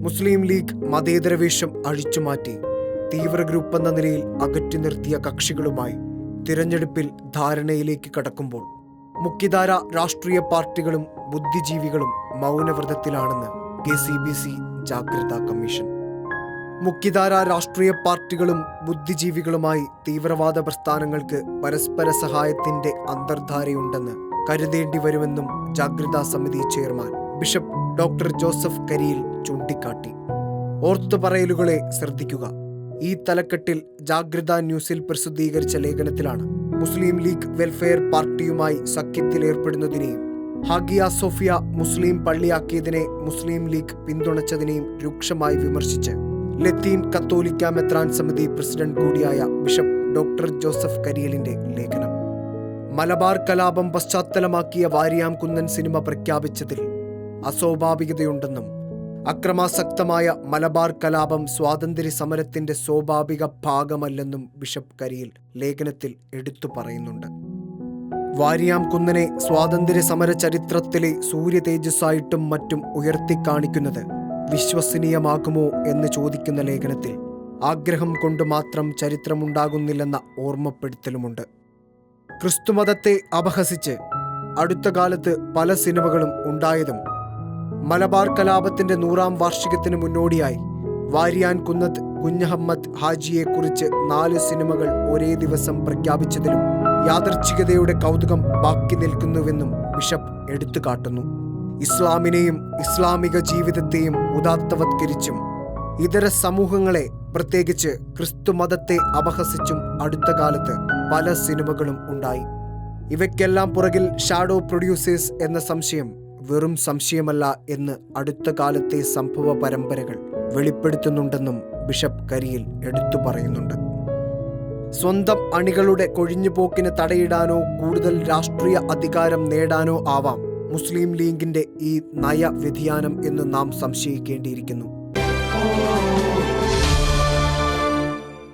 മുസ്ലിം league മതേതരവേഷം അഴിച്ചുമാറ്റി തീവ്ര group എന്ന നിലയിൽ അകറ്റി നിർത്തിയ കക്ഷികളുമായി തിരഞ്ഞെടുപ്പിൽ ധാരണയിലേക്ക് കടക്കുമ്പോൾ മുഖ്യധാര രാഷ്ട്രീയ പാർട്ടികളും ബുദ്ധിജീവികളും മൗനവ്രതത്തിലാണെന്ന് കെ സി ബി സി ജാഗ്രതാ കമ്മീഷൻ. മുഖ്യധാര രാഷ്ട്രീയ പാർട്ടികളും ബുദ്ധിജീവികളുമായി തീവ്രവാദ പ്രസ്ഥാനങ്ങൾക്ക് പരസ്പര സഹായത്തിന്റെ അന്തർധാരയുണ്ടെന്ന് കരുതേണ്ടി വരുമെന്നും ജാഗ്രതാ സമിതി chairman bishop doctor Joseph Kariyil ചൂണ്ടിക്കാട്ടി. ഓർത്തു പറയലുകളെ ശ്രദ്ധിക്കുക. ഈ തലക്കെട്ടിൽ ജാഗ്രത ന്യൂസിൽ പ്രസിദ്ധീകരിച്ച ലേഖനത്തിലാണ് മുസ്ലിം ലീഗ് വെൽഫെയർ പാർട്ടിയുമായി സഖ്യത്തിലേർപ്പെടുന്നതിനെയും ഹാഗിയ സോഫിയ മുസ്ലിം പള്ളിയാക്കിയതിനെ മുസ്ലിം ലീഗ് പിന്തുണച്ചതിനെയും രൂക്ഷമായി വിമർശിച്ച് ലത്തീൻ കത്തോലിക്ക മെത്രാൻ സമിതി പ്രസിഡന്റ് കൂടിയായ ബിഷപ്പ് ഡോക്ടർ ജോസഫ് കരിയലിന്റെ ലേഖനം. മലബാർ കലാപം പശ്ചാത്തലമാക്കിയ വാരിയാംകുന്നൻ സിനിമ പ്രഖ്യാപിച്ചതിൽ അസ്വാഭാവികതയുണ്ടെന്നും അക്രമാസക്തമായ മലബാർ കലാപം സ്വാതന്ത്ര്യ സമരത്തിന്റെ സ്വാഭാവിക ഭാഗമല്ലെന്നും ബിഷപ്പ് കരിയിൽ ലേഖനത്തിൽ എടുത്തു പറയുന്നുണ്ട്. വാരിയാം കുന്നനെ സ്വാതന്ത്ര്യ സമര ചരിത്രത്തിലെ സൂര്യ തേജസ്സായിട്ടും മറ്റും ഉയർത്തിക്കാണിക്കുന്നത് വിശ്വസനീയമാകുമോ എന്ന് ചോദിക്കുന്ന ലേഖനത്തിൽ ആഗ്രഹം കൊണ്ട് മാത്രം ചരിത്രമുണ്ടാകുന്നില്ലെന്ന ഓർമ്മപ്പെടുത്തലുമുണ്ട്. ക്രിസ്തുമതത്തെ അപഹസിച്ച് അടുത്ത കാലത്ത് പല സിനിമകളും ഉണ്ടായതും മലബാർ കലാപത്തിന്റെ നൂറാം വാർഷികത്തിന് മുന്നോടിയായി വാരിയാൻ കുന്നത്ത് കുഞ്ഞഹമ്മദ് ഹാജിയെക്കുറിച്ച് നാല് സിനിമകൾ ഒരേ ദിവസം പ്രഖ്യാപിച്ചതിലും യാദർച്ഛികതയുടെ കൗതുകം ബാക്കി നിൽക്കുന്നുവെന്നും ബിഷപ്പ് എടുത്തുകാട്ടുന്നു. ഇസ്ലാമിനെയും ഇസ്ലാമിക ജീവിതത്തെയും ഉദാത്തവത്കരിച്ചും ഇതര സമൂഹങ്ങളെ പ്രത്യേകിച്ച് ക്രിസ്തുമതത്തെ അപഹസിച്ചും അടുത്ത കാലത്ത് പല സിനിമകളും ഉണ്ടായി. ഇവയ്ക്കെല്ലാം പുറകിൽ ഷാഡോ പ്രൊഡ്യൂസേഴ്സ് എന്ന സംശയം വെറും സംശയമല്ല എന്ന് അടുത്ത കാലത്തെ സംഭവ പരമ്പരകൾ വെളിപ്പെടുത്തുന്നുണ്ടെന്നും ബിഷപ്പ് കരിയിൽ എടുത്തു പറയുന്നുണ്ട്. സ്വന്തം അണികളുടെ കൊഴിഞ്ഞുപോക്കിന് തടയിടാനോ കൂടുതൽ രാഷ്ട്രീയ അധികാരം നേടാനോ ആവാം മുസ്ലിം ലീഗിന്റെ ഈ നയ വ്യതിയാനം എന്ന് നാം സംശയിക്കേണ്ടിയിരിക്കുന്നു.